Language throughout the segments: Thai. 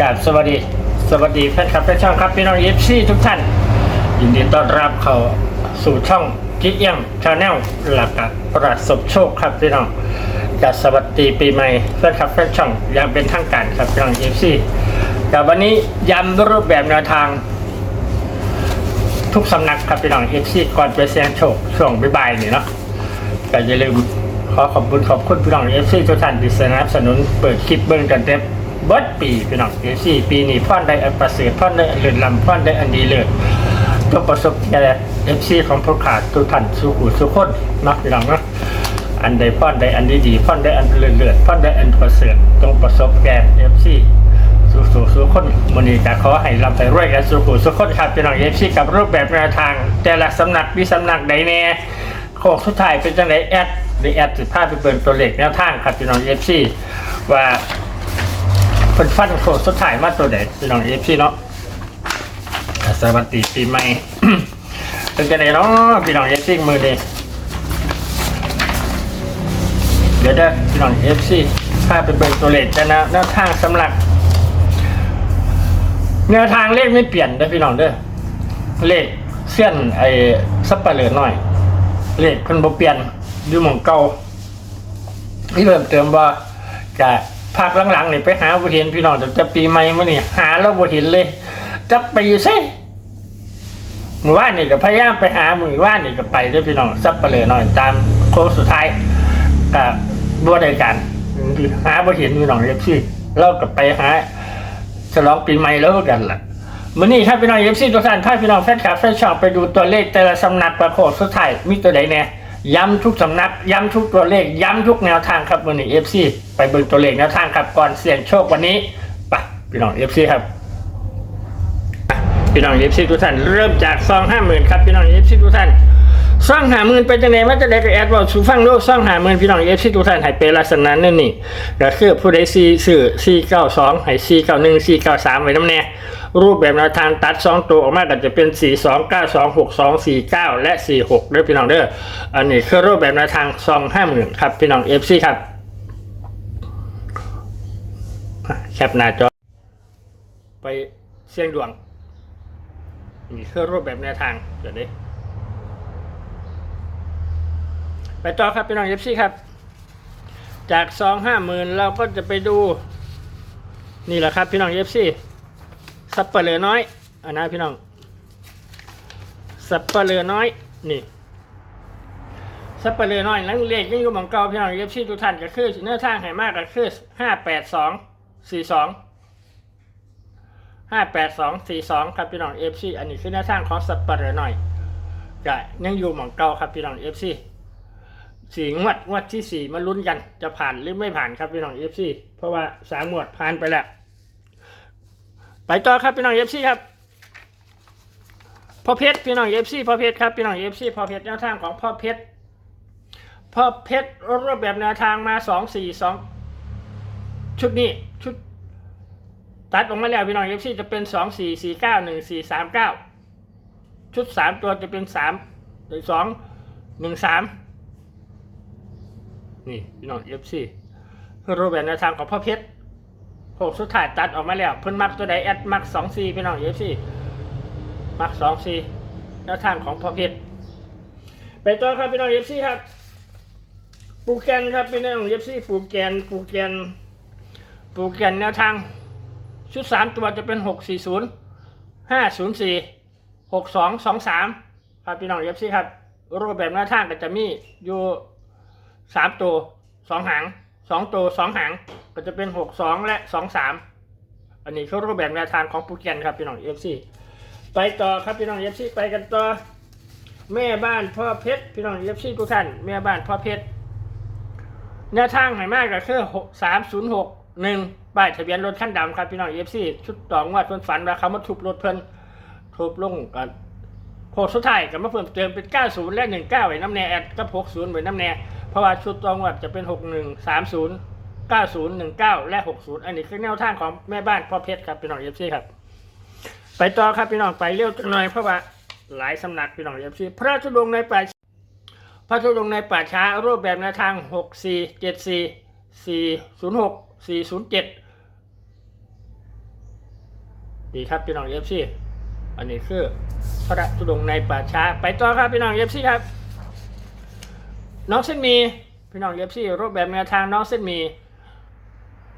กราบสวัสดีสวัสดีแฟนคลับแฟนช่องครับพี่น้องเอฟซีทุกท่าน ยินดีต้อนรับเข้าสู่ช่องจิเอี่ยมชาแนลหลักประสบโชคครับพี่น้องกับสวัสดีปีใหม่แฟนคลับแฟนช่องอย่างเป็นทางการครับพี่น้องเอฟซีกับวันนี้ย้ำรูปแบบแนวทาง ทุกสำนักครับพี่น้องเอฟซีก่อนไปเสียงโชคช่วงบ่ายๆนี่เนาะก็อย่าลืมขอขอบคุณขอบคุณพี่น้องเอฟซีทุกท่านที่สนับสนุนเปิดคลิปเบิ้งกันเต็ม เบิดปีพี่น้องเอฟซีปีนี้พ่อนได้อันประเสริฐพ่อนได้อันเลื่อนลำพ่อนได้อันดีเลิศก็ประสบแก่เอฟซีของผู้ขาดทุกท่านสุขุสุขคนนะพี่น้องนะอันใดพ่อนได้อันดีดีพ่อนได้อันเลื่อนเลิศพ่อนได้อันประเสริฐต้องประสบแก่เอฟซีสุขสุขคนมันนี้จะขอให้รับไปรวยกันสุขุสุขคนครับพี่น้องเอฟซีกับรูปแบบแนวทาง แต่ละสำนักมีสำนักใดแน่โค้งสุดท้ายเป็นจังไดแอดหรือแอดสิบห้าไปเปิดตัวเลขแนวทางครับพี่น้องเอฟซีว่า เป็นฟันโคสุดท้ายมาตัวไหนพี่น้องเอฟซีเนาะสวัสดีปีใหม่เป็นจังไดเนาะพี่น้องเอฟซีมือเดเดี๋ยวเด้อพี่น้องเอฟซีพาไปเปิดตัวเลขแต่นะแนวทางสำหรับแนวทางเลขไม่เปลี่ยนเด้อพี่น้องเด้อเลขเส้นไอ้สับปะเหลือหน่อย เลขคนบ่เปลี่ยนอยู่หมองเก่าที่เพิ่มเติมว่าจะ ภาคหลังๆนี่ไปหาบ่เห็นพี่น้องแต่จะปีใหม่มานี่หาแล้วบ่เห็นเลยจะไปอยู่ไสมื้อวานนี่ก็พยายามไปหามื้อวานนี่ก็ไปเด้วยพี่น้องซับไปเลยหน่อยตามโค้งสุดท้ายก็บ่ได้กันหาบ่เห็นพี่น้องเอฟซีเราก็ไปหาฉลองปีใหม่แล้วกันล่ะมื่อนี้ครับพี่น้องเอฟซีทุกท่านถ้าพี่น้องแฟนคลับแฟนชอบไปดูตัวเลขแต่ละสำนักประโคดสุดท้ายมีตัวใดแน่ย้ ย้ำทุกสำนัก ย้ำทุกตัวเลข ย้ำทุกแนวทางครับมื่อนี้เอฟซีไปเบิ่งตัวเลขแนวทางครับก่อนเสี่ยงโชควันนี้ไปพี่น้องเอฟซีครับพี่น้องเอฟซีทุกท่านเริ่มจากซองห้าหมื่นครับพี่น้องเอฟซีทุกท่านซองหาหมื่นเป็นจังไงมาจะได้กับแอดบอกสูฟังโลกซองหาหมื่นพี่น้องเอฟซีทุกท่านให้เป็นลักษณะนั่นนี่ก็คือผู้ใดซีสื่อซีเก้าสองให้ซีเก้าหนึ่งซีเก้าสามไว้น้ำแน่ รูปแบบแนวทางตัดสองตัวออกมาก็จะเป็น 4 2 9 2 6 2 4 9 และ 4 6เด้อพี่น้องเด้ออันนี้คือรูปแบบแนวทางซองห้าหมื่นครับพี่น้อง FC ครับแคปหน้าจอ ไปเสี่ยงดวงนี่คือรูปแบบแนวทางเดี๋ยวนี้ไปต่อครับพี่น้อง FC ครับ จากซองห้าหมื่นเราก็จะไปดู นี่แหละครับพี่น้อง FC สับเปลือน้อยอันนะพี่น้อง สับเปลือน้อย นี่ สับเปลือน้อยหลังเลขยังอยู่หมองเก่าพี่น้องเย็บชีทุกท่านก็คือเนื้อทางให้มากก็คือห้าแปดสองสี่สองห้าแปดสองสี่สองครับพี่น้องเอฟซีอันนี้คือเนื้อทางของสับเปลือน้อยก็ยังอยู่หมองเก่าครับพี่น้องเอฟซีสี่งวดงวดที่สี่มาลุ้นกันจะผ่านหรือไม่ผ่านครับพี่น้องเอฟซีเพราะว่าสามงวดผ่านไปแล้ว ไปต่อครับพี่น้องเอฟซีครับพ่อเพชรพี่น้องเอฟซีพ่อเพชรครับพี่น้องเอฟซีพ่อเพชรแนวทางของพ่อเพชรพ่อเพชรรูปแบบแนวทางมาสองสี่สองชุดนี้ชุดตัดออกมาแล้วพี่น้องเอฟซีจะเป็นสองสี่สี่เก้าหนึ่งสี่สามเก้าชุดสามตัวจะเป็นสามหรือสองหนึ่งสามนี่พี่น้องเอฟซีรูปแบบแนวทางของพ่อเพชร โหสุดท้ายตัดออกมาแล้ว เพิ่นมักตัวใดแอดมักสองซีพี่น้องเอฟซีมักสองซีแนวทางของพอเพชรไปต่อครับพี่น้องเอฟซีครับปูแกนครับพี่น้องเอฟซีปูแกนปูแกนปูแกนแนวทาง ชุดสามตัวจะเป็นหกสี่ศูนย์ห้าศูนย์สี่หกสองสองสามครับพี่น้องเอฟซีครับรูปแบบแนวทางก็จะมีอยู่สามตัวสองหางสองตัวสองหาง ก็จะเป็นหกสองและสองสามอันนี้เขารูปแบบแนวทางของปูแกนครับพี่น้องเอฟซีไปต่อครับพี่น้องเอฟซีไปกันต่อแม่บ้านพ่อเพชรพี่น้องเอฟซีทุกท่านแม่บ้านพ่อเพชรแนวทางให้มากก็คือหกสามศูนย์หกหนึ่งป้ายทะเบียนรถขั้นดำครับพี่น้องเอฟซีชุดต่องวดเพิ่นฝันว่าเขามาทุบรถเพิ่นทุบลงกันโคสุดท้ายก็มาเพิ่มเติมเป็น 90 และ 19 ไว้น้ำแน่แอดกับ60ไว้น้ำแน่เพราะว่าชุดตองวดจะเป็น 6130 9019 และ 60 อันนี้คือแนวทางของแม่บ้านพ่อเพชรครับพี่น้องเอฟซีครับ ไปต่อครับพี่น้องไปเร็วจังหน่อยเพราะว่าหลายสำนักพี่น้องเอฟซีพระธุดงในป่าพระธุดงในป่าช้ารูปแบบแนวทาง 64 74 406 407ดีครับพี่น้องเอฟซีอันนี้คือพระธุดงในป่าช้า ไปต่อครับพี่น้องเอฟซีครับ น้องเส้นมีพี่น้องเอฟซีรูปแบบแนวทางน้องเส้นมี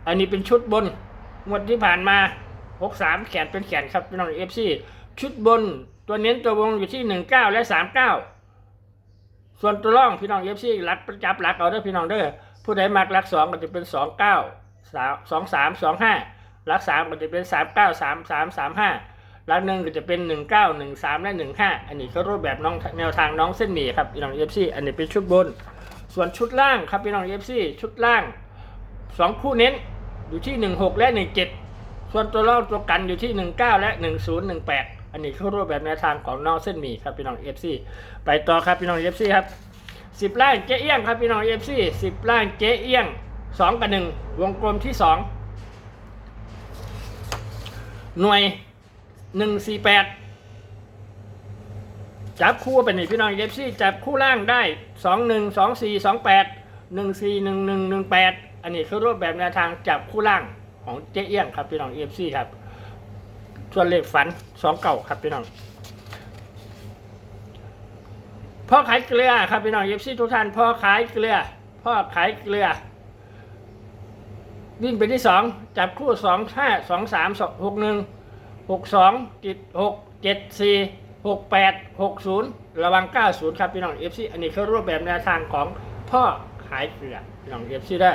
อันนี้เป็นชุดบนงวดที่ผ่านมา 63 แขนเป็นแขนครับพี่น้องเอฟซีชุดบนตัวเน้นตัววงอยู่ที่ 19 และ 39 ส่วนตัวร่องพี่น้องเอฟซีรักประจับรักเอาเด้อพี่น้องเด้อผู้ใดมักรักสองก็จะเป็น 29 23 25รักสามก็จะเป็น 39 33 35รักหนึ่งก็จะเป็น 19 13 และ 15 อันนี้ก็รูปแบบน้องแนวทางน้องเส้นหมี่ครับพี่น้องเอฟซีอันนี้เป็นชุดบน ส่วนชุดล่างครับพี่น้องเอฟซีชุดล่างสองคู่เน้น อยู่ที่หนึ่งหกและหนึ่งเจ็ดส่วนตัวรองตัวกันอยู่ที่หนึ่งเก้าและหนึ่งศูนย์หนึ่งแปดอันนี้คือรูปแบบแนวทางของนองเส้นหมี่ครับพี่น้องเอฟซีไปต่อครับพี่น้องเอฟซีครับสิบล่างเจ๊เอี้ยงครับพี่น้องเอฟซีสิบล่างเจ๊เอี้ยงสองกับหนึ่งวงกลมที่สองหน่วยหนึ่งสี่แปดจับคู่เป็นนี่พี่น้องเอฟซีจับคู่ล่างได้สองหนึ่งสองสี่สองแปดหนึ่งสี่หนึ่งหนึ่งหนึ่งแปด อันนี้คือรูปแบบแนวทางจับคู่ล่างของเจ๊เอี้ยงครับพี่น้อง FC ครับ ส่วนเลขฝันสองเก่าครับพี่น้องพ่อขายเกลือครับพี่น้อง FC ทุกท่านพ่อขายเกลือพ่อขายเกลือวิ่งไปที่สองจับคู่สองห้าสองสามหกหนึ่งหกสองจิตหกเจ็ดสี่หกแปดหกศูนย์ระวังเก้าศูนย์ครับพี่น้องเอฟซีอันนี้คือรูปแบบแนวทางของพ่อขายเกลือพี่น้องเอฟซีได้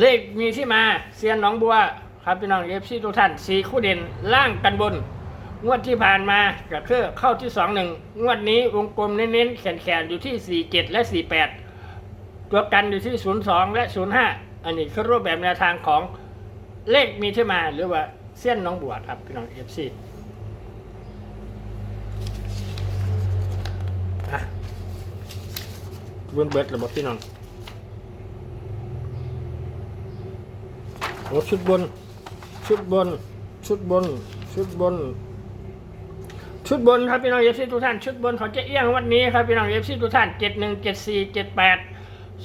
เลขมีที่มาเซียนหนองบัว ครับพี่น้องเอฟซีทุกท่านสี่คู่เด่นล่างกันบน งวดที่ผ่านมาก็คือเข้าที่สองหนึ่งงวดนี้วงกลมเน้นๆแขนๆอยู่ที่สี่เจ็ดและสี่แปดตัวกันอยู่ที่02และ05อันนี้คือรูปแบบแนวทางของเลขมีที่มาหรือว่าเส้นน้องบวชครับพี่น้อง FC อะเบิ้งเบิดระบบพี่น้อง โอ้ชุดบน ชุดบน ชุดบน ชุดบน ชุดบนครับพี่น้องเอฟซีทุกท่าน ชุดบนของเจ๊เอี้ยงวันนี้ครับพี่น้องเอฟซีทุกท่านเจ็ดหนึ่งเจ็ดสี่เจ็ดแปด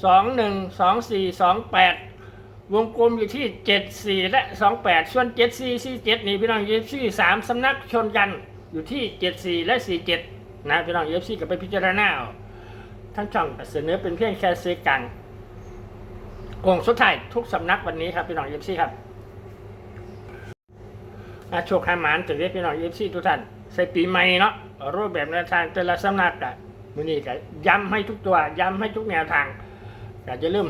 สองหนึ่งสองสี่สองแปดวงกลมอยู่ที่เจ็ดสี่และสองแปดส่วนเจ็ดสี่สี่เจ็ดนี่พี่น้องเอฟซีสามสำนักชนกันอยู่ที่เจ็ดสี่และสี่เจ็ดนะพี่น้องเอฟซีก็ไปพิจารณาเอาทั้งช่องเสนอเป็นเพียงแค่ซื้อกันโองสุดท้ายทุกสำนักวันนี้ครับพี่น้องเอฟซีครับอาโชคหามานถึงได้พี่น้องเอฟซีทุกท่านใส่ปีใหม่เนาะรูปแบบแนวทางแต่ละสำนักอะมือนี้ก็ย้ำให้ทุกตัว ย้ำให้ทุกแนวทางก็จะลืม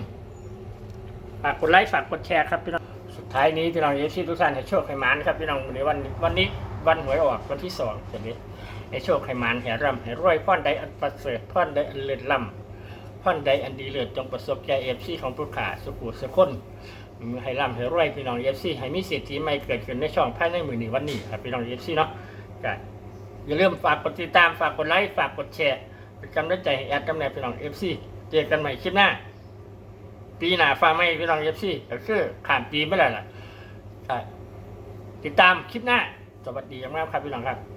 ฝากกดไลค์ฝากกดแชร์ครับพี่น้องสุดท้ายนี้พี่น้องเอฟซีทุกท่านให้โชคให้มานครับพี่น้องในวันวันนี้วันหวยออกวันที่สองเดี๋ยวนี้ให้โชคให้มานให้ร่ำให้รวยพ่อนใดอันประเสริฐพ่อนใดอันเลิศล้ำ พ่อนใดอันดีเลิศจงประสบแก่เอฟซีของผู้ขาสุขุสุคนให้ร่ำให้รวยพี่น้องเอฟซีให้มีเศรษฐีใหม่เกิดขึ้นในช่องภายในมือหนึ่งวันนี้ครับพี่น้องเอฟซีเนาะก็อย่าลืมฝากกดติดตามฝากกดไลค์ฝากกดแชร์เป็นกำลังใจให้แอดกำเนิดพี่น้องเอฟซีเจอกันใหม่คลิปหน้า ปีหน้าฟ้าไม่พี่น้องเอฟซีก็คือข้ามปีไม่แล้วล่ะอะติดตามคลิปหน้า สวัสดีมากครับพี่น้องครับ